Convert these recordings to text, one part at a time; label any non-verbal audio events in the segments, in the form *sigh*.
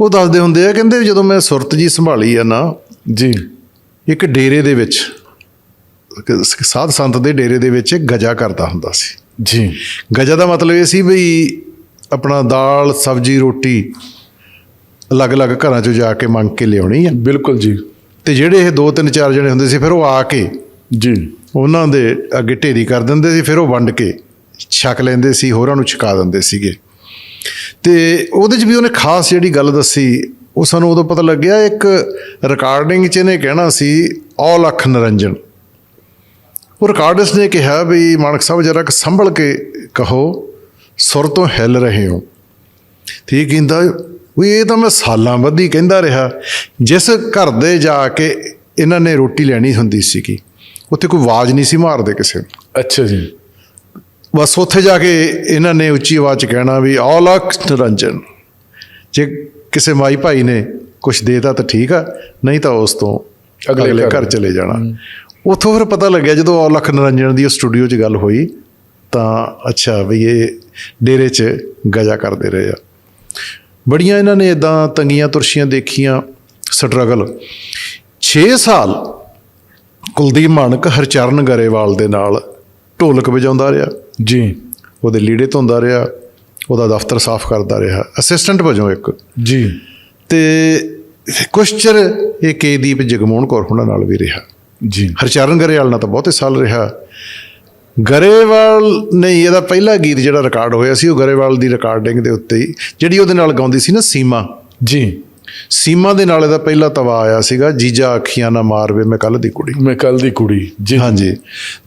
ਉਹ ਦੱਸਦੇ ਹੁੰਦੇ ਆ ਕਹਿੰਦੇ ਜਦੋਂ ਮੈਂ ਸੁਰਤ ਜੀ ਸੰਭਾਲੀ ਆ ਨਾ ਜੀ। ਇੱਕ ਡੇਰੇ ਦੇ ਵਿੱਚ ਸਾਧ ਸੰਤ ਦੇ ਡੇਰੇ ਦੇ ਵਿੱਚ ਗਜਾ ਕਰਦਾ ਹੁੰਦਾ ਸੀ। ਜੀ। ਗਜਾ ਦਾ ਮਤਲਬ ਇਹ ਸੀ ਵੀ ਆਪਣਾ ਦਾਲ ਸਬਜੀ ਰੋਟੀ ਅਲੱਗ-ਅਲੱਗ ਘਰਾਂ ਚੋਂ ਜਾ ਕੇ ਮੰਗ ਕੇ ਲਿਆਉਣੀ ਆ। ਬਿਲਕੁਲ ਜੀ। ਤੇ ਜਿਹੜੇ ਇਹ ਦੋ ਤਿੰਨ ਚਾਰ ਜਣੇ ਹੁੰਦੇ ਸੀ ਫਿਰ ਉਹ ਆ ਕੇ ਜੀ। ਉਹਨਾਂ ਦੇ ਅੱਗੇ ਢੇਰੀ ਕਰ ਦਿੰਦੇ ਸੀ ਫਿਰ ਉਹ ਵੰਡ ਕੇ ਛਕ ਲੈਂਦੇ ਸੀ ਹੋਰਾਂ ਨੂੰ ਛਕਾ ਦਿੰਦੇ ਸੀਗੇ। ਤੇ ਉਹਦੇ 'ਚ ਵੀ ਉਹਨੇ ਖਾਸ ਜਿਹੜੀ ਗੱਲ ਦੱਸੀ, ਉਹ ਸਾਨੂੰ ਉਦੋਂ ਪਤਾ ਲੱਗਿਆ ਇੱਕ ਰਿਕਾਰਡਿੰਗ 'ਚ ਇਹਨੇ ਕਹਿਣਾ ਸੀ ਔਲ ਅੱਖ ਨਰੰਜਨ। ਉਹ ਰਿਕਾਰਡਿਸਟ ਨੇ ਕਿਹਾ ਵੀ, ਮਾਨਕ ਸਾਹਿਬ, ਜਰਾ ਕਿ ਸੰਭਲ ਕੇ ਕਹੋ, ਸੁਰ ਤੋਂ ਹਿੱਲ ਰਹੇ ਹੋ। ਤੇ ਇਹ ਕਹਿੰਦਾ, ਵੀ ਇਹ ਤਾਂ ਮੈਂ ਸਾਲਾਂ ਬੱਧੀ ਕਹਿੰਦਾ ਰਿਹਾ, ਜਿਸ ਘਰ ਦੇ ਜਾ ਕੇ ਇਹਨਾਂ ਨੇ ਰੋਟੀ ਲੈਣੀ ਹੁੰਦੀ ਸੀਗੀ, ਉੱਥੇ ਕੋਈ ਆਵਾਜ਼ ਨਹੀਂ ਸੀ ਮਾਰਦੇ ਕਿਸੇ ਨੂੰ। ਅੱਛਾ ਜੀ। ਬਸ ਉੱਥੇ ਜਾ ਕੇ ਇਹਨਾਂ ਨੇ ਉੱਚੀ ਆਵਾਜ਼ 'ਚ ਕਹਿਣਾ ਵੀ ਔਲਖ ਨਿਰੰਜਨ ਜੇ ਕਿਸੇ ਮਾਈ ਭਾਈ ਨੇ ਕੁਝ ਦੇਤਾ ਤਾਂ ਠੀਕ ਆ ਨਹੀਂ ਤਾਂ ਉਸ ਤੋਂ ਅਗਲੇ ਘਰ ਚਲੇ ਜਾਣਾ। ਉੱਥੋਂ ਫਿਰ ਪਤਾ ਲੱਗਿਆ ਜਦੋਂ ਔਲਖ ਨਿਰੰਜਨ ਦੀ ਉਹ ਸਟੂਡੀਓ 'ਚ ਗੱਲ ਹੋਈ ਤਾਂ ਅੱਛਾ ਵੀ ਇਹ ਡੇਰੇ 'ਚ ਗਜਾ ਕਰਦੇ ਰਹੇ ਆ। ਬੜੀਆਂ ਇਹਨਾਂ ਨੇ ਇਦਾਂ ਤੰਗੀਆਂ ਤੁਰਸ਼ੀਆਂ ਦੇਖੀਆਂ ਸਟਰਗਲ। 6 ਸਾਲ ਕੁਲਦੀਪ ਮਾਨਕ ਹਰਚਰਨ ਗਰੇਵਾਲ ਦੇ ਨਾਲ ਢੋਲਕ ਵਜਾਉਂਦਾ ਰਿਹਾ। ਜੀ। ਉਹਦੇ ਲੀੜੇ ਧੋਂਦਾ ਰਿਹਾ ਉਹਦਾ ਦਫ਼ਤਰ ਸਾਫ਼ ਕਰਦਾ ਰਿਹਾ ਅਸਿਸਟੈਂਟ ਵਜੋਂ ਇੱਕ। ਜੀ। ਤੇ ਕੁਛ ਚਿਰ ਇਹ ਕੇਦੀਪ ਜਗਮੋਹਨ ਕੌਰ ਹੁਣਾਂ ਨਾਲ ਵੀ ਰਿਹਾ। ਜੀ। ਹਰਚਰਨ ਗਰੇਵਾਲ ਨਾਲ ਤਾਂ ਬਹੁਤੇ ਸਾਲ ਰਿਹਾ। ਗਰੇਵਾਲ ਨੇ ਇਹਦਾ ਪਹਿਲਾ ਗੀਤ ਜਿਹੜਾ ਰਿਕਾਰਡ ਹੋਇਆ ਸੀ ਉਹ ਗਰੇਵਾਲ ਦੀ ਰਿਕਾਰਡਿੰਗ ਦੇ ਉੱਤੇ ਹੀ ਜਿਹੜੀ ਉਹਦੇ ਨਾਲ ਗਾਉਂਦੀ ਸੀ ਨਾ ਸੀਮਾ। ਜੀ। ਸੀਮਾ ਦੇ ਨਾਲ ਇਹਦਾ ਪਹਿਲਾ ਤਵਾ ਆਇਆ ਸੀਗਾ ਜੀਜਾ ਅੱਖੀਆਂ ਨਾ ਮਾਰਵੇ ਮੈਂ ਕੱਲ ਦੀ ਕੁੜੀ। ਮੈਂ ਕੱਲ ਦੀ ਕੁੜੀ ਜੀ। ਹਾਂਜੀ।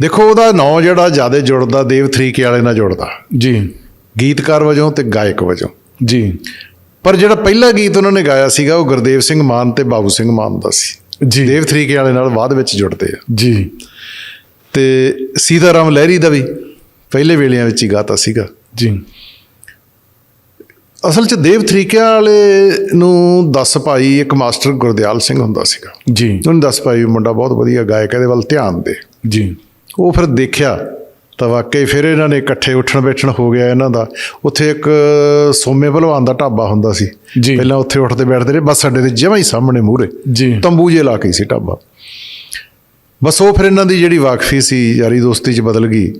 ਦੇਖੋ ਉਹਦਾ ਨਾਂ ਜਿਹੜਾ ਜ਼ਿਆਦਾ ਜੁੜਦਾ ਦੇਵ ਥਰੀਕੇ ਵਾਲੇ ਨਾਲ ਜੁੜਦਾ। ਜੀ। ਗੀਤਕਾਰ ਵਜੋਂ ਤੇ ਗਾਇਕ ਵਜੋਂ। ਜੀ। ਪਰ ਜਿਹੜਾ ਪਹਿਲਾ ਗੀਤ ਉਹਨਾਂ ਨੇ ਗਾਇਆ ਸੀਗਾ ਉਹ ਗੁਰਦੇਵ ਸਿੰਘ ਮਾਨ ਤੇ ਬਾਬੂ ਸਿੰਘ ਮਾਨ ਦਾ ਸੀ। ਜੀ। ਦੇਵ ਥਰੀਕੇ ਵਾਲੇ ਨਾਲ ਬਾਅਦ ਵਿੱਚ ਜੁੜਦੇ ਆ। ਜੀ। ਤੇ ਸੀਤਾਰਾਮ ਲਹਿਰੀ ਦਾ ਵੀ ਪਹਿਲੇ ਵੇਲਿਆਂ ਵਿੱਚ ਹੀ ਗਾਤਾ ਸੀਗਾ। ਜੀ। ਅਸਲ 'ਚ ਦੇਵ ਥਰੀਕਿਆਂ ਵਾਲੇ ਨੂੰ ਦੱਸ ਪਾਈ ਇੱਕ ਮਾਸਟਰ ਗੁਰਦਿਆਲ ਸਿੰਘ ਹੁੰਦਾ ਸੀਗਾ। ਜੀ। ਉਹਨੂੰ ਦੱਸ ਪਾਈ ਵੀ ਮੁੰਡਾ ਬਹੁਤ ਵਧੀਆ ਗਾਇਕ ਇਹਦੇ ਵੱਲ ਧਿਆਨ ਦੇ। ਜੀ। ਉਹ ਫਿਰ ਦੇਖਿਆ ਤਾਂ ਵਾਕਈ ਫਿਰ ਇਹਨਾਂ ਨੇ ਇਕੱਠੇ ਉੱਠਣ ਬੈਠਣ ਹੋ ਗਿਆ ਇਹਨਾਂ ਦਾ। ਉੱਥੇ ਇੱਕ ਸੋਮੇ ਭਲਵਾਨ ਦਾ ਢਾਬਾ ਹੁੰਦਾ ਸੀ। ਜੀ। ਪਹਿਲਾਂ ਉੱਥੇ ਉੱਠਦੇ ਬੈਠਦੇ ਰਹੇ ਬੱਸ ਅੱਡੇ ਦੇ ਜਮਾਂ ਹੀ ਸਾਹਮਣੇ ਮੂਹਰੇ। ਜੀ। ਤੰਬੂ ਜੇ ਲਾ ਕੇ ਸੀ ਢਾਬਾ। ਬਸ ਉਹ ਫਿਰ ਇਹਨਾਂ ਦੀ ਜਿਹੜੀ ਵਾਕਫੀ ਸੀ ਯਾਰੀ ਦੋਸਤੀ 'ਚ ਬਦਲ ਗਈ।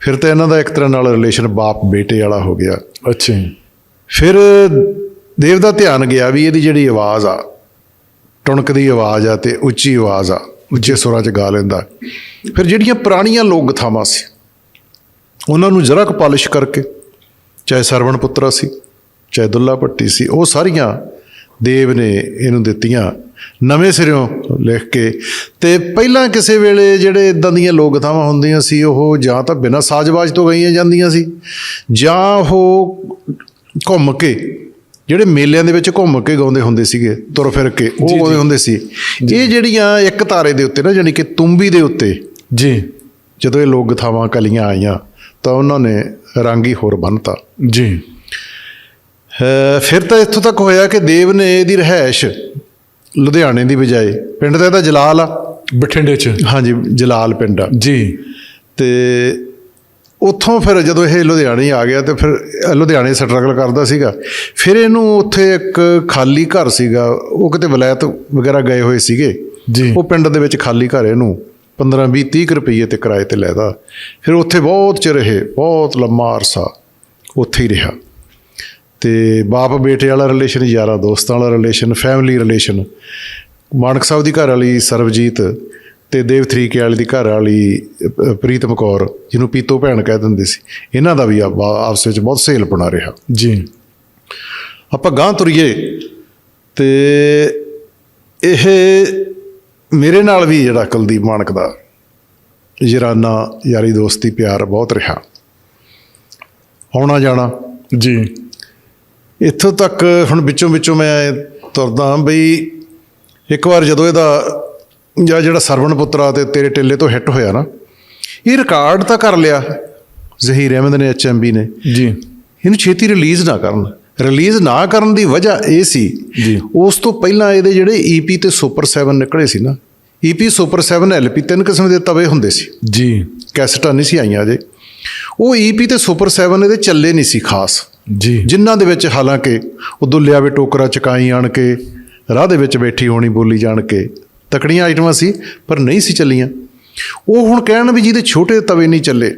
ਫਿਰ ਤਾਂ ਇਹਨਾਂ ਦਾ ਇੱਕ ਤਰ੍ਹਾਂ ਨਾਲ ਰਿਲੇਸ਼ਨ ਬਾਪ ਬੇਟੇ ਵਾਲਾ ਹੋ ਗਿਆ। ਅੱਛਾ ਫਿਰ ਦੇਵ ਦਾ ਧਿਆਨ ਗਿਆ ਵੀ ਇਹਦੀ ਜਿਹੜੀ ਆਵਾਜ਼ ਆ, ਟੁਣਕਦੀ ਆਵਾਜ਼ ਆ ਤੇ ਉੱਚੀ ਆਵਾਜ਼ ਆ, ਉੱਚੇ ਸੁਰਾਂ 'ਚ ਗਾ ਲੈਂਦਾ। ਫਿਰ ਜਿਹੜੀਆਂ ਪੁਰਾਣੀਆਂ ਲੋਕ ਗਥਾਵਾਂ ਸੀ, ਉਹਨਾਂ ਨੂੰ ਜਰਾ ਕੁ ਪਾਲਿਸ਼ ਕਰਕੇ, ਚਾਹੇ ਸਰਵਣ ਪੁੱਤਰਾ ਸੀ, ਚਾਹੇ ਦੁੱਲਾ ਭੱਟੀ ਸੀ, ਉਹ ਸਾਰੀਆਂ ਦੇਵ ਨੇ ਇਹਨੂੰ ਦਿੱਤੀਆਂ ਨਵੇਂ ਸਿਰਿਓਂ ਲਿਖ ਕੇ। ਤੇ ਪਹਿਲਾਂ ਕਿਸੇ ਵੇਲੇ ਜਿਹੜੇ ਇਦਾਂ ਦੀਆਂ ਲੋਕ ਗਥਾਵਾਂ ਹੁੰਦੀਆਂ ਸੀ, ਉਹ ਜਾਂ ਤਾਂ ਬਿਨਾਂ ਸਾਜ਼ਬਾਜ਼ ਤੋਂ ਗਾਈਆਂ ਜਾਂਦੀਆਂ ਸੀ, ਜਾਂ ਉਹ ਘੁੰਮ ਕੇ ਜਿਹੜੇ ਮੇਲਿਆਂ ਦੇ ਵਿੱਚ ਘੁੰਮ ਕੇ ਗਾਉਂਦੇ ਹੁੰਦੇ ਸੀਗੇ ਤੁਰ ਫਿਰ ਕੇ ਉਹ ਗਾਉਂਦੇ ਹੁੰਦੇ ਸੀ। ਇਹ ਜਿਹੜੀਆਂ ਇੱਕ ਤਾਰੇ ਦੇ ਉੱਤੇ ਨਾ ਜਾਨੀ ਕਿ ਤੁੰਬੀ ਦੇ ਉੱਤੇ ਜੀ। ਜਦੋਂ ਇਹ ਲੋਕ ਗਥਾਵਾਂ ਕਲੀਆਂ ਆਈਆਂ ਤਾਂ ਉਹਨਾਂ ਨੇ ਰਾਂਗੀ ਹੋਰ ਬੰਨਤਾ। ਜੀ। ਫਿਰ ਤਾਂ ਇੱਥੋਂ ਤੱਕ ਹੋਇਆ ਕਿ ਦੇਵ ਨੇ ਇਹਦੀ ਰਹਿائش ਲੁਧਿਆਣੇ ਦੀ ਬਜਾਏ ਪਿੰਡ ਦਾ ਇਹਦਾ ਜਲਾਲ ਆ। ਬਠਿੰਡੇ 'ਚ। ਹਾਂਜੀ ਜਲਾਲ ਪਿੰਡ ਆ। ਜੀ। ਤੇ ਉੱਥੋਂ ਫਿਰ ਜਦੋਂ ਇਹ ਲੁਧਿਆਣੇ ਆ ਗਿਆ ਤੇ ਫਿਰ ਲੁਧਿਆਣੇ ਸਟਰਗਲ ਕਰਦਾ ਸੀਗਾ। ਫਿਰ ਇਹਨੂੰ ਉੱਥੇ ਇੱਕ ਖਾਲੀ ਘਰ ਸੀਗਾ। ਉਹ ਕਿਤੇ ਵਲਾਇਤ ਵਗੈਰਾ ਗਏ ਹੋਏ ਸੀਗੇ। ਜੀ। ਉਹ ਪਿੰਡ ਦੇ ਵਿੱਚ ਖਾਲੀ ਘਰ ਇਹਨੂੰ। 15 20 30 ਰੁਪਏ ਤੇ ਕਿਰਾਏ ਤੇ ਲੈਦਾ ਫਿਰ ਉੱਥੇ ਬਹੁਤ ਚਿਰ ਰਹੇ ਬਹੁਤ ਲੰਮਾ ਅਰਸਾ ਉੱਥੇ ਹੀ ਰਿਹਾ। ਤੇ ਬਾਪ ਬੇਟੇ ਵਾਲਾ ਰਿਲੇਸ਼ਨ ਯਾਰਾਂ ਦੋਸਤਾਂ ਵਾਲਾ relation family relation Manak Sahib ਦੀ ਘਰ ਵਾਲੀ ਸਰਬਜੀਤ ਤੇ ਦੇਵ ਥਰੀਕੇ ਵਾਲੀ ਦੀ ਘਰ ਵਾਲੀ ਪ੍ਰੀਤਮ ਕੌਰ ਜਿਹਨੂੰ ਪੀਤੋ ਭੈਣ ਕਹਿ ਦਿੰਦੇ ਸੀ ਇਹਨਾਂ ਦਾ ਵੀ ਆਪ- ਆਪਸ ਵਿੱਚ ਬਹੁਤ ਸੇਲ ਬਣਾ ਰਿਹਾ। ਜੀ। ਆਪਾਂ ਗਾਂ ਤੁਰੀਏ ਤੇ ਇਹ ਮੇਰੇ ਨਾਲ ਵੀ ਜਿਹੜਾ ਕੁਲਦੀਪ ਮਾਨਕ ਦਾ ਯਾਰਾਨਾ ਯਾਰੀ ਦੋਸਤੀ ਪਿਆਰ ਬਹੁਤ ਰਿਹਾ। ਆਉਣਾ ਜਾਣਾ। ਜੀ। ਇੱਥੋਂ ਤੱਕ ਹੁਣ ਵਿੱਚੋਂ ਵਿੱਚੋਂ ਮੈਂ ਤੁਰਦਾ ਬਈ ਇੱਕ ਵਾਰ ਜਦੋਂ ਇਹਦਾ ਜਾਂ ਜਿਹੜਾ ਸਰਵਣ ਪੁੱਤਰਾ ਤੇ ਤੇਰੇ ਟਿੱਲੇ ਤੋਂ ਹਿੱਟ ਹੋਇਆ ਨਾ ਇਹ ਰਿਕਾਰਡ ਤਾਂ ਕਰ ਲਿਆ ਜ਼ਹੀਰ ਅਹਿਮਦ ਨੇ ਐਚਐਮਬੀ ਨੇ। ਜੀ। ਇਹਨੂੰ ਛੇਤੀ ਰਿਲੀਜ਼ ਨਾ ਕਰਨ। ਰਿਲੀਜ਼ ਨਾ ਕਰਨ ਦੀ ਵਜ੍ਹਾ ਇਹ ਸੀ ਜੀ। ਉਸ ਤੋਂ ਪਹਿਲਾਂ ਇਹਦੇ ਜਿਹੜੇ ਈਪੀ ਤੇ ਸੁਪਰ 7 ਨਿਕਲੇ ਸੀ ਨਾ ਈਪੀ ਸੁਪਰ 7 ਐਲਪੀ ਤਿੰਨ ਕਿਸਮ ਦੇ ਤਵੇ ਹੁੰਦੇ ਸੀ। ਜੀ। ਕੈਸਟਾਂ ਨਹੀਂ ਸੀ ਆਈਆਂ ਅਜੇ। ਉਹ ਈਪੀ ਤੇ ਸੁਪਰ 7 ਇਹਦੇ ਚੱਲੇ ਨਹੀਂ ਸੀ ਖਾਸ। ਜੀ। ਜਿਨ੍ਹਾਂ ਦੇ ਵਿੱਚ ਹਾਲਾਂਕਿ ਉਦੋਂ ਲਿਆਵੇ ਟੋਕਰਾ ਚਕਾਈ ਆਣ ਕੇ ਰਾਹ ਦੇ ਵਿੱਚ ਬੈਠੀ ਹੋਣੀ ਬੋਲੀ ਜਾਣ ਕੇ ਤਕੜੀਆਂ ਆਈਟਮਾਂ ਸੀ ਪਰ ਨਹੀਂ ਸੀ ਚੱਲੀਆਂ। ਉਹ ਹੁਣ ਕਹਿਣ ਵੀ ਜਿਹਦੇ ਛੋਟੇ ਤਵੇ ਨਹੀਂ ਚੱਲੇ।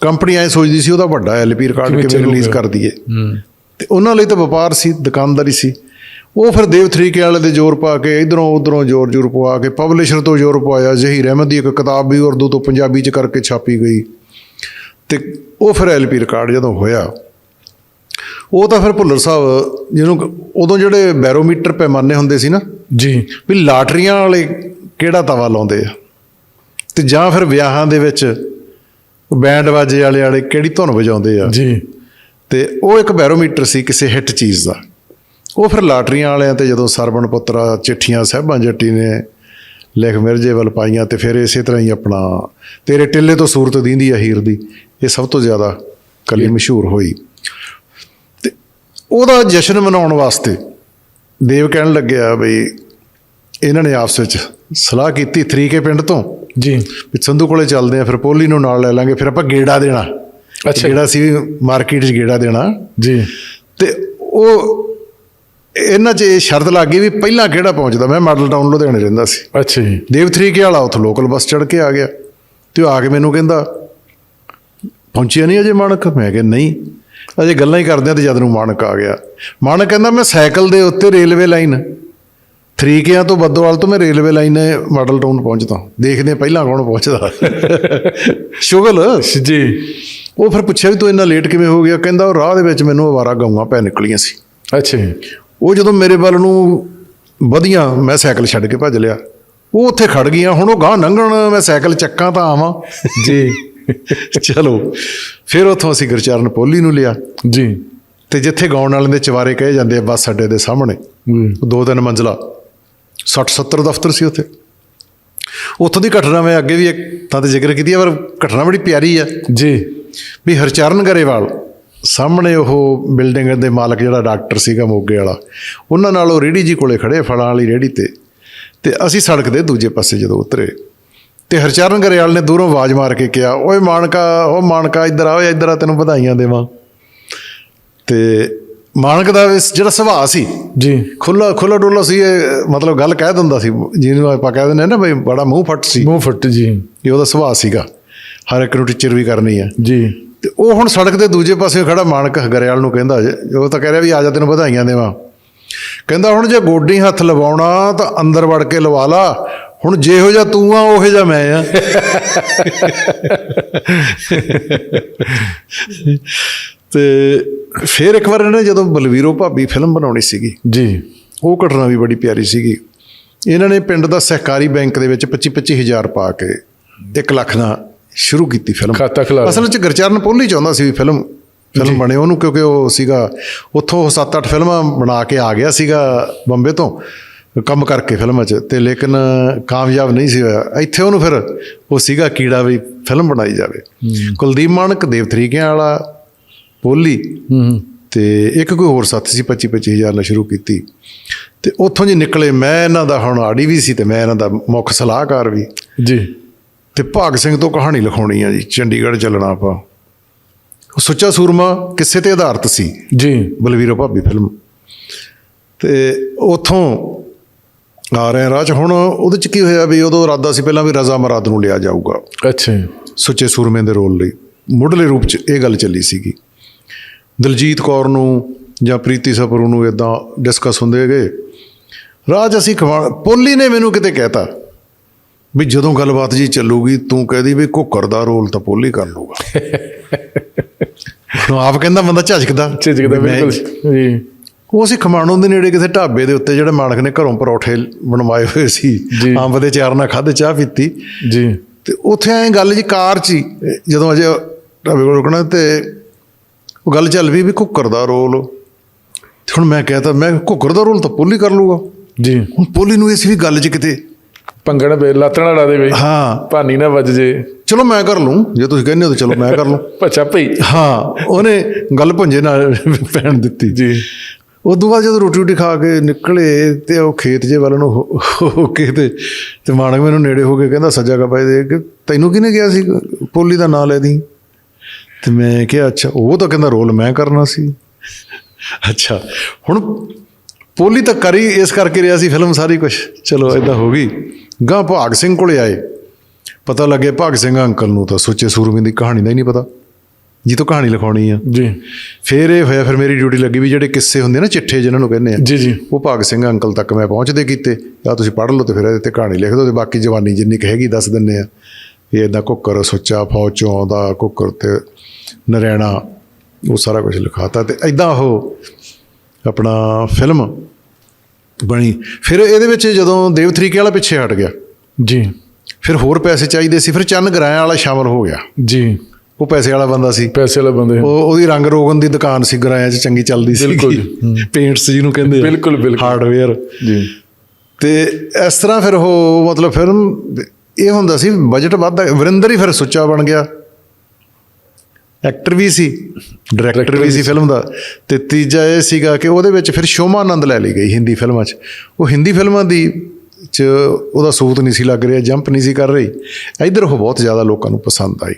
ਕੰਪਨੀ ਐ ਸੋਚਦੀ ਸੀ ਉਹਦਾ ਵੱਡਾ ਐਲਪੀ ਰਿਕਾਰਡ ਕਿਵੇਂ ਰਿਲੀਜ਼? ਕਰ ਦਈਏ ਤੇ ਉਹਨਾਂ ਲਈ ਤਾਂ ਵਪਾਰ ਸੀ ਦੁਕਾਨਦਾਰੀ ਸੀ। ਉਹ ਫਿਰ ਦੇਵ ਥਰੀਕੇ ਵਾਲੇ ਦੇ ਜ਼ੋਰ ਪਾ ਕੇ ਇਧਰੋਂ ਉਧਰੋਂ ਜ਼ੋਰ ਜ਼ੋਰ ਪਵਾ ਕੇ ਪਬਲਿਸ਼ਰ ਤੋਂ ਜ਼ੋਰ ਪਵਾਇਆ। ਜ਼ਹੀਰ ਅਹਿਮਦ ਦੀ ਇੱਕ ਕਿਤਾਬ ਵੀ ਉਰਦੂ ਤੋਂ ਪੰਜਾਬੀ ਚ ਕਰਕੇ ਛਾਪੀ ਗਈ। ਤੇ ਉਹ ਫਿਰ ਐਲਪੀ ਰਿਕਾਰਡ ਜਦੋਂ ਹੋਇਆ ਉਹ ਤਾਂ ਫਿਰ ਭੁੱਲਰ ਸਾਹਿਬ ਜਿਹਨੂੰ ਉਦੋਂ ਜਿਹੜੇ ਬੈਰੋਮੀਟਰ ਪੈਮਾਨੇ ਹੁੰਦੇ ਸੀ ਨਾ ਜੀ। ਵੀ ਲਾਟਰੀਆਂ ਵਾਲੇ ਕਿਹੜਾ ਤਵਾ ਲਾਉਂਦੇ ਆ? ਤੇ ਜਾਂ ਫਿਰ ਵਿਆਹਾਂ ਦੇ ਵਿੱਚ ਬੈਂਡ ਵਾਜੇ ਵਾਲੇ ਵਾਲੇ ਕਿਹੜੀ ਧੁਨ ਵਜਾਉਂਦੇ ਆ? ਜੀ। ਤੇ ਉਹ ਇੱਕ ਬੈਰੋਮੀਟਰ ਸੀ ਕਿਸੇ ਹਿੱਟ ਚੀਜ਼ ਦਾ। ਉਹ ਫਿਰ ਲਾਟਰੀਆਂ ਵਾਲਿਆਂ ਤੇ ਜਦੋਂ ਸਰਵਣ ਪੁੱਤਰਾ ਚਿੱਠੀਆਂ ਸਾਹਿਬਾਂ ਜੱਟੀ ਨੇ ਲਿਖ ਮਿਰਜੇ ਵੱਲ ਪਾਈਆਂ ਤੇ ਫਿਰ ਇਸੇ ਤਰ੍ਹਾਂ ਹੀ ਆਪਣਾ ਤੇਰੇ ਟਿੱਲੇ ਤੋਂ ਸੂਰਤ ਦੀਂਦੀ ਆ ਹੀਰ ਦੀ ਇਹ ਸਭ ਤੋਂ ਜ਼ਿਆਦਾ ਕਲੀ ਮਸ਼ਹੂਰ ਹੋਈ। ਉਹਦਾ ਜਸ਼ਨ ਮਨਾਉਣ ਵਾਸਤੇ ਦੇਵ ਕਹਿਣ ਲੱਗਿਆ ਬਈ ਇਹਨਾਂ ਨੇ ਆਪਸ ਵਿੱਚ ਸਲਾਹ ਕੀਤੀ ਤਰੀਕੇ ਪਿੰਡ ਤੋਂ ਜੀ। ਵੀ ਸੰਧੂ ਕੋਲੇ ਚੱਲਦੇ ਆ ਫਿਰ ਪੋਲੀ ਨੂੰ ਨਾਲ ਲੈ ਲਾਂਗੇ ਫਿਰ ਆਪਾਂ ਗੇੜਾ ਦੇਣਾ। ਅੱਛਾ। ਗੇੜਾ ਸੀ ਮਾਰਕੀਟ 'ਚ ਗੇੜਾ ਦੇਣਾ। ਜੀ। ਤੇ ਉਹ ਇਹਨਾਂ 'ਚ ਇਹ ਸ਼ਰਤ ਲੱਗ ਗਈ ਵੀ ਪਹਿਲਾਂ ਕਿਹੜਾ ਪਹੁੰਚਦਾ? ਮੈਂ ਮਾਡਲ ਟਾਊਨ ਲੁਧਿਆਣੇ ਰਹਿੰਦਾ ਸੀ। ਅੱਛਾ ਜੀ। ਦੇਵ ਤਰੀਕੇ ਵਾਲਾ ਉੱਥੇ ਲੋਕਲ ਬੱਸ ਚੜ ਕੇ ਆ ਗਿਆ। ਤੇ ਉਹ ਆ ਕੇ ਮੈਨੂੰ ਕਹਿੰਦਾ ਪਹੁੰਚਿਆ ਨਹੀਂ ਅਜੇ ਮਾਨਕ? ਮੈਂ ਕਿਹਾ ਨਹੀਂ। ਅਜੇ ਗੱਲਾਂ ਹੀ ਕਰਦੇ ਆ ਤੇ ਜਦ ਨੂੰ ਮਾਨਕ ਆ ਗਿਆ। ਮਾਨਕ ਕਹਿੰਦਾ ਮੈਂ ਸਾਈਕਲ ਦੇ ਉੱਤੇ ਰੇਲਵੇ ਲਾਈਨ ਥਰੀਕਿਆਂ ਤੋਂ ਬੱਦੋਵਾਲ ਤੋਂ ਮੈਂ ਰੇਲਵੇ ਲਾਈਨ ਮਾਡਲ ਟਾਊਨ ਪਹੁੰਚਦਾ ਦੇਖਦੇ ਪਹਿਲਾਂ ਕੌਣ ਪਹੁੰਚਦਾ। *laughs* ਸ਼ੁਗਲ? ਜੀ। ਉਹ ਫਿਰ ਪੁੱਛਿਆ ਵੀ ਤੂੰ ਇੰਨਾ ਲੇਟ ਕਿਵੇਂ ਹੋ ਗਿਆ? ਕਹਿੰਦਾ ਉਹ ਰਾਹ ਦੇ ਵਿੱਚ ਮੈਨੂੰ ਅਵਾਰਾ ਗਊਆਂ ਪੈ ਨਿਕਲੀਆਂ ਸੀ। ਅੱਛਾ ਉਹ ਜਦੋਂ ਮੇਰੇ ਵੱਲ ਨੂੰ ਵਧੀਆ ਮੈਂ ਸਾਈਕਲ ਛੱਡ ਕੇ ਭੱਜ ਲਿਆ। ਉਹ ਉੱਥੇ ਖੜ ਗਈਆਂ। ਹੁਣ ਉਹ ਗਾਂ ਲੰਘਣ ਮੈਂ ਸਾਈਕਲ ਚੱਕਾਂ ਤਾਂ ਆਵਾਂ। ਜੀ। *laughs* ਚਲੋ ਫਿਰ ਉੱਥੋਂ ਅਸੀਂ ਗੁਰਚਰਨ ਪੋਲੀ ਨੂੰ ਲਿਆ। ਜੀ। ਤੇ ਜਿੱਥੇ ਗਾਉਣ ਵਾਲਿਆਂ ਦੇ ਚਵਾਰੇ ਕਹੇ ਜਾਂਦੇ ਆ ਬੱਸ ਅੱਡੇ ਦੇ ਸਾਹਮਣੇ। ਦੋ ਤਿੰਨ ਮੰਜ਼ਲਾ। 60 70 ਦਫ਼ਤਰ ਸੀ ਉੱਥੇ। ਉੱਥੋਂ ਦੀ ਘਟਨਾ ਮੈਂ ਅੱਗੇ ਵੀ ਇੱਕ ਤਾਂ ਤੇ ਜ਼ਿਕਰ ਕੀਤੀ ਹੈ ਪਰ ਘਟਨਾ ਬੜੀ ਪਿਆਰੀ ਆ। ਜੀ। ਵੀ ਹਰਚਰਨ ਗਰੇਵਾਲ ਸਾਹਮਣੇ ਉਹ ਬਿਲਡਿੰਗ ਦੇ ਮਾਲਕ ਜਿਹੜਾ ਡਾਕਟਰ ਸੀਗਾ ਮੋਗੇ ਵਾਲਾ ਉਹਨਾਂ ਨਾਲ ਉਹ ਰੇੜੀ ਜੀ ਕੋਲੇ ਖੜੇ ਫਲਾਂ ਵਾਲੀ ਰੇੜੀ ਤੇ। ਤੇ ਅਸੀਂ ਸੜਕ ਦੇ ਦੂਜੇ ਪਾਸੇ ਜਦੋਂ ਉਤਰੇ ਤੇ ਹਰਚਰਨ ਗਰੇਵਾਲ ਨੇ ਦੂਰੋਂ ਆਵਾਜ਼ ਮਾਰ ਕੇ ਕਿਹਾ ਓਏ ਮਾਨਕਾ ਉਹ ਮਾਨਕਾ ਇੱਧਰ ਆ ਓਏ ਇੱਧਰ ਆ ਤੈਨੂੰ ਵਧਾਈਆਂ ਦੇਵਾਂ। ਤੇ ਮਾਨਕ ਦਾ ਜਿਹੜਾ ਸੁਭਾਅ ਸੀ ਜੀ। ਖੁੱਲਾ ਖੁੱਲਾ ਡੋਲਾ ਸੀ ਇਹ ਮਤਲਬ ਗੱਲ ਕਹਿ ਦਿੰਦਾ ਸੀ ਜਿਹਨੂੰ ਆਪਾਂ ਕਹਿ ਦਿੰਦੇ ਆ ਨਾ ਬਈ ਬੜਾ ਮੂੰਹ ਫੱਟ ਸੀ। ਮੂੰਹ ਫੱਟ ਜੀ। ਇਹ ਉਹਦਾ ਸੁਭਾਅ ਸੀਗਾ। ਹਰ ਇੱਕ ਨੂੰ ਟੀਚਰ ਵੀ ਕਰਨੀ ਆ। ਜੀ। ਤੇ ਉਹ ਹੁਣ ਸੜਕ ਦੇ ਦੂਜੇ ਪਾਸੇ ਖੜਾ ਮਾਨਕ ਗਰੇਵਾਲ ਨੂੰ ਕਹਿੰਦਾ ਜੇ ਉਹ ਤਾਂ ਕਹਿ ਰਿਹਾ ਵੀ ਆ ਜਾ ਤੈਨੂੰ ਵਧਾਈਆਂ ਦੇਵਾਂ। ਕਹਿੰਦਾ ਹੁਣ ਜੇ ਗੋਡੀ ਹੱਥ ਲਵਾਉਣਾ ਤਾਂ ਅੰਦਰ ਵੜ ਕੇ ਲਵਾ ਲਾ ਹੁਣ ਜਿਹੋ ਜਿਹਾ ਤੂੰ ਆ ਉਹੋ ਜਿਹਾ ਮੈਂ ਆ। ਤੇ ਫਿਰ ਇੱਕ ਵਾਰ ਇਹਨੇ ਜਦੋਂ ਬਲਵੀਰੋ ਭਾਬੀ ਫਿਲਮ ਬਣਾਉਣੀ ਸੀਗੀ ਜੀ। ਉਹ ਘਟਨਾ ਵੀ ਬੜੀ ਪਿਆਰੀ ਸੀਗੀ। ਇਹਨਾਂ ਨੇ ਪਿੰਡ ਦਾ ਸਹਿਕਾਰੀ ਬੈਂਕ ਦੇ ਵਿੱਚ 25 25000 ਪਾ ਕੇ 1 ਲੱਖ ਦਾ ਸ਼ੁਰੂ ਕੀਤੀ ਫਿਲਮ। ਖਾਤਾ ਖੁਲਾ ਅਸਲ ਵਿੱਚ ਗੁਰਚਰਨ ਪੋਲੀ ਚਾਹੁੰਦਾ ਸੀ ਵੀ ਫਿਲਮ ਫਿਲਮ ਬਣੇ ਉਹਨੂੰ ਕਿਉਂਕਿ ਉਹ ਸੀਗਾ ਉੱਥੋਂ 7-8 ਫਿਲਮਾਂ ਬਣਾ ਕੇ ਆ ਗਿਆ ਸੀਗਾ ਬੰਬੇ ਤੋਂ। ਕੰਮ ਕਰਕੇ ਫਿਲਮਾਂ 'ਚ ਤੇ ਲੇਕਿਨ ਕਾਮਯਾਬ ਨਹੀਂ ਸੀ ਹੋਇਆ। ਇੱਥੇ ਉਹਨੂੰ ਫਿਰ ਉਹ ਸੀਗਾ ਕੀੜਾ ਵੀ ਫਿਲਮ ਬਣਾਈ ਜਾਵੇ। ਕੁਲਦੀਪ ਮਾਨਕ ਦੇਵ ਤਰੀਕਿਆਂ ਵਾਲਾ ਪੋਲੀ। ਤੇ ਇੱਕ ਕੋਈ ਹੋਰ ਸਾਥੀ ਸੀ 25 25000 ਨਾਲ ਸ਼ੁਰੂ ਕੀਤੀ। ਤੇ ਉੱਥੋਂ ਜੀ ਨਿਕਲੇ ਮੈਂ ਇਹਨਾਂ ਦਾ ਹੁਣ ਆੜੀ ਵੀ ਸੀ ਤੇ ਮੈਂ ਇਹਨਾਂ ਦਾ ਮੁੱਖ ਸਲਾਹਕਾਰ ਵੀ। ਜੀ। ਤੇ ਭਾਗ ਸਿੰਘ ਤੋਂ ਕਹਾਣੀ ਲਿਖਾਉਣੀ ਆ ਜੀ ਚੰਡੀਗੜ੍ਹ ਚੱਲਣਾ ਆਪਾਂ। ਉਹ ਸੁੱਚਾ ਸੂਰਮਾ ਕਿਸੇ ਤੇ ਆਧਾਰਿਤ ਸੀ? ਜੀ। ਬਲਵੀਰੋ ਭਾਬੀ ਫਿਲਮ। ਤੇ ਉਥੋਂ ਆ ਰਹੇ 'ਚ ਹੁਣ ਉਹਦੇ ਚ ਕੀ ਹੋਇਆ ਵੀ ਉਦੋਂ ਇਰਾਦਾ ਸੀ ਪਹਿਲਾਂ ਵੀ ਰਜ਼ਾ ਮਰਾਦ ਨੂੰ ਲਿਆ ਜਾਊਗਾ। ਅੱਛਾ ਸੁੱਚੇ ਸੂਰਮੇ ਦੇ ਰੋਲ ਲਈ। ਮੁੱਢਲੇ ਰੂਪ 'ਚ ਇਹ ਗੱਲ ਚੱਲੀ ਸੀਗੀ। ਦਲਜੀਤ ਕੌਰ ਨੂੰ ਜਾਂ ਪ੍ਰੀਤੀ ਸਪਰੂ ਨੂੰ ਇਦਾਂ ਡਿਸਕਸ ਹੁੰਦੇ ਗਏ। ਰਾਜ ਅਸੀਂ ਪੋਲੀ ਨੇ ਮੈਨੂੰ ਕਿਤੇ ਕਹਿਤਾ ਵੀ ਜਦੋਂ ਗੱਲਬਾਤ ਜੀ ਚੱਲੂਗੀ ਤੂੰ ਕਹਦੀ ਵੀ ਘੁੱਕਰ ਦਾ ਰੋਲ ਤਾਂ ਪੋਲੀ ਕਰ ਲੂਗਾ *laughs* ਹੁਣ ਆਪ ਕਹਿੰਦਾ ਬੰਦਾ ਝਿਜਕਦਾ। ਝਿਜਕਦਾ ਬਿਲਕੁਲ। ਜੀ। ਉਹ ਅਸੀਂ ਖਮਾਣੋਂ ਦੇ ਨੇੜੇ ਕਿਸੇ ਢਾਬੇ ਦੇ ਉੱਤੇ ਜਿਹੜੇ ਮਾਲਕ ਨੇ ਘਰੋਂ ਪਰੌਠੇ ਬਣਵਾਏ ਹੋਏ ਸੀ। ਅੰਬ ਦੇ ਚਾਰ ਨਾਲ ਖਾਦੇ ਚਾਹ ਪੀਤੀ। ਜੀ। ਤੇ ਉੱਥੇ ਐਂ ਗੱਲ ਜੀ ਕਾਰ 'ਚ ਜਦੋਂ ਅਜੇ ਢਾਬੇ ਕੋਲ ਰੁਕਣਾ ਤੇ ਉਹ ਗੱਲ ਚੱਲ ਪਈ ਵੀ ਘੁੱਕਰ ਦਾ ਰੋਲ। ਤੇ ਹੁਣ ਮੈਂ ਕਹਤਾ ਮੈਂ ਘੁੱਕਰ ਦਾ ਰੋਲ ਤਾਂ ਪੋਲੀ ਕਰ ਲੂਗਾ ਜੀ। ਹੁਣ ਪੋਲੀ ਨੂੰ ਇਸ ਵੀ ਗੱਲ 'ਚ ਕਿਤੇ ਪੰਗਣ ਬੇ ਲਾਤਣਾ ਲਾ ਦੇਵੇ ਹਾਂ। ਭਾਨੀ ਨਾ ਵੱਜ ਜੇ। ਚਲੋ ਮੈਂ ਕਰ ਲੂੰ ਜੇ ਤੁਸੀਂ ਕਹਿੰਦੇ ਹੋ ਤਾਂ ਚਲੋ ਮੈਂ ਕਰ ਲੂੰ ਪਛਾ *laughs* ਭਈ। ਹਾਂ ਉਹਨੇ ਗੱਲ ਭੁੰਜੇ ਨਾਲ ਪੈਣ ਦਿੱਤੀ। ਜੀ। ਉਦੋਂ ਬਾਅਦ ਜਦੋਂ ਰੋਟੀ ਰੋਟੀ ਖਾ ਕੇ ਨਿਕਲੇ ਤੇ ਉਹ ਖੇਤ ਜੇ ਵੱਲ ਨੂੰ ਹੋ- ਹੋ ਕੇ ਤੇ ਤੇ ਮਾਨਕ ਮੈਨੂੰ ਨੇੜੇ ਹੋ ਕੇ ਕਹਿੰਦਾ, ਸੱਜਾ ਕਪਾਏ ਦੇ ਕਿ ਤੈਨੂੰ ਕਿਹਨੇ ਕਿਹਾ ਸੀ? ਪੋਲੀ ਦਾ ਨਾਂ ਲੈ ਦੀ। ਤੇ ਮੈਂ ਕਿਹਾ, ਅੱਛਾ, ਉਹ ਤਾਂ ਕਹਿੰਦਾ ਰੋਲ ਮੈਂ ਕਰਨਾ ਸੀ। ਅੱਛਾ, ਹੁਣ ਪੋਲੀ ਤਾਂ ਕਰੀ ਇਸ ਕਰਕੇ ਰਿਹਾ ਸੀ ਫਿਲਮ ਸਾਰੀ ਕੁਝ ਚਲੋ ਇਦਾਂ ਹੋ ਗਈ। ਗਾਂ ਭਾਗ ਸਿੰਘ ਕੋਲੇ ਆਏ। ਪਤਾ ਲੱਗੇ ਭਾਗ ਸਿੰਘ ਅੰਕਲ ਨੂੰ ਤਾਂ ਸੋਚੇ ਸੂਰਮੇ ਦੀ ਕਹਾਣੀ ਦਾ ਹੀ ਨਹੀਂ ਪਤਾ। ਜੀ ਤੋਂ ਕਹਾਣੀ ਲਿਖਾਉਣੀ ਆ। ਜੀ। ਫਿਰ ਇਹ ਹੋਇਆ ਫਿਰ ਮੇਰੀ ਡਿਊਟੀ ਲੱਗੀ ਵੀ ਜਿਹੜੇ ਕਿੱਸੇ ਹੁੰਦੇ ਨਾ ਚਿੱਠੇ ਜਿਨ੍ਹਾਂ ਨੂੰ ਕਹਿੰਦੇ ਆ। ਜੀ ਜੀ। ਉਹ ਭਾਗ ਸਿੰਘ ਅੰਕਲ ਤੱਕ ਮੈਂ ਪਹੁੰਚਦੇ ਕੀਤੇ। ਆ ਤੁਸੀਂ ਪੜ੍ਹ ਲਓ ਤੇ ਫਿਰ ਇਹਦੇ ਤੇ ਕਹਾਣੀ ਲਿਖ ਦਿਓ ਤੇ ਬਾਕੀ ਜਵਾਨੀ ਜਿੰਨੀ ਕਹੇਗੀ ਦੱਸ ਦਿੰਨੇ ਆ। ਇਹ ਇਦਾਂ ਕੁੱਕਰ ਸੁੱਚਾ ਫੌਜ ਚੋਂ ਆਉਂਦਾ ਕੁੱਕਰ ਤੇ ਨਰੈਣਾ ਉਹ ਸਾਰਾ ਕੁਝ ਲਿਖਾਤਾ ਤੇ ਇਦਾਂ ਉਹ ਆਪਣਾ ਫਿਲਮ ਬਣੀ। ਫਿਰ ਇਹਦੇ ਵਿੱਚ ਜਦੋਂ ਦੇਵ ਤਰੀਕੇ ਵਾਲਾ ਪਿੱਛੇ ਹਟ ਗਿਆ। ਜੀ। ਫਿਰ ਹੋਰ ਪੈਸੇ ਚਾਹੀਦੇ ਸੀ ਫਿਰ ਚੰਨ ਗਰਾਇਆ ਵਾਲਾ ਸ਼ਾਮਲ ਹੋ ਗਿਆ। ਜੀ। ਉਹ ਪੈਸੇ ਵਾਲਾ ਬੰਦਾ ਸੀ। ਪੈਸੇ ਵਾਲੇ ਬੰਦੇ। ਉਹ ਉਹਦੀ ਰੰਗ ਰੋਗਨ ਦੀ ਦੁਕਾਨ ਸੀ ਗਰਾਇਆ 'ਚ ਚੰਗੀ ਚੱਲਦੀ ਸੀ। ਬਿਲਕੁਲ। ਪੇਂਟਸ ਜਿਹਨੂੰ ਕਹਿੰਦੇ ਬਿਲਕੁਲ, ਬਿਲਕੁਲ। ਹਾਰਡਵੇਅਰ ਜੀ। ਤੇ ਇਸ ਤਰ੍ਹਾਂ ਫਿਰ ਉਹ ਮਤਲਬ ਫਿਲਮ ਇਹ ਹੁੰਦਾ ਸੀ ਬਜਟ ਵੱਧਦਾ। ਵਰਿੰਦਰ ਹੀ ਫਿਰ ਸੁੱਚਾ ਬਣ ਗਿਆ। ਐਕਟਰ ਵੀ ਸੀ। ਡਾਇਰੈਕਟਰ ਵੀ ਸੀ ਫਿਲਮ ਦਾ। ਤੇ ਤੀਜਾ ਇਹ ਸੀਗਾ ਕਿ ਉਹਦੇ ਵਿੱਚ ਫਿਰ ਸ਼ੋਮਾਨੰਦ ਲੈ ਲਈ ਗਈ ਹਿੰਦੀ ਫਿਲਮਾਂ 'ਚ। ਉਹ ਹਿੰਦੀ ਫਿਲਮਾਂ ਦੀ ਚ ਉਹਦਾ ਸੂਤ ਨਹੀਂ ਸੀ ਲੱਗ ਰਿਹਾ ਜੰਪ ਨਹੀਂ ਸੀ ਕਰ ਰਹੀ। ਇਧਰ ਉਹ ਬਹੁਤ ਜ਼ਿਆਦਾ ਲੋਕਾਂ ਨੂੰ ਪਸੰਦ ਆਈ।